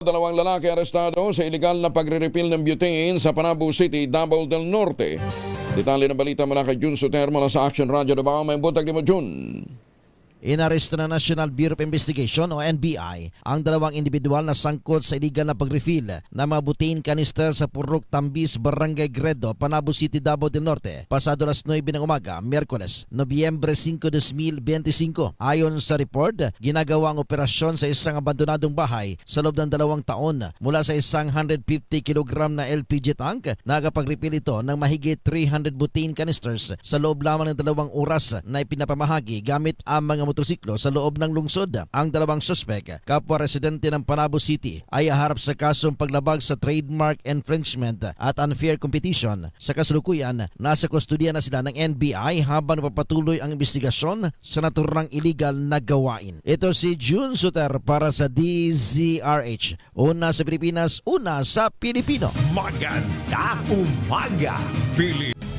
Dalawang lalaki arestado sa iligal na pagre-refill ng butane sa Panabo City, Davao del Norte. Detalye ng balita mula kay Jun Soter mula sa Action Radio Davao. May butag ni mo. Inaresto na National Bureau of Investigation o NBI ang dalawang individual na sangkot sa iligal na pag-refill ng mga butane canister sa Purok Tambis, Barangay Gredo, Panabo City, Davao del Norte pasado las 9 ng umaga, Miyerkules, Nobyembre 5, 2025. Ayon sa report, ginagawa ang operasyon sa isang abandonadong bahay sa loob ng dalawang taon mula sa isang 150 kg na LPG tank nagapag-refill ito ng mahigit 300 butane canisters sa loob lamang ng dalawang oras na ipinapamahagi gamit ang mga motorsiklo sa loob ng lungsod. Ang dalawang suspek, kapwa residente ng Panabo City, ay harap sa kasong paglabag sa trademark infringement at unfair competition. Sa kasalukuyan, nasa kustodiya na sila ng NBI habang napapatuloy ang investigasyon sa naturang illegal na gawain. Ito si June Suter para sa DZRH. Una sa Pilipinas, una sa Pilipino. Maganda umaga, Pilipinas.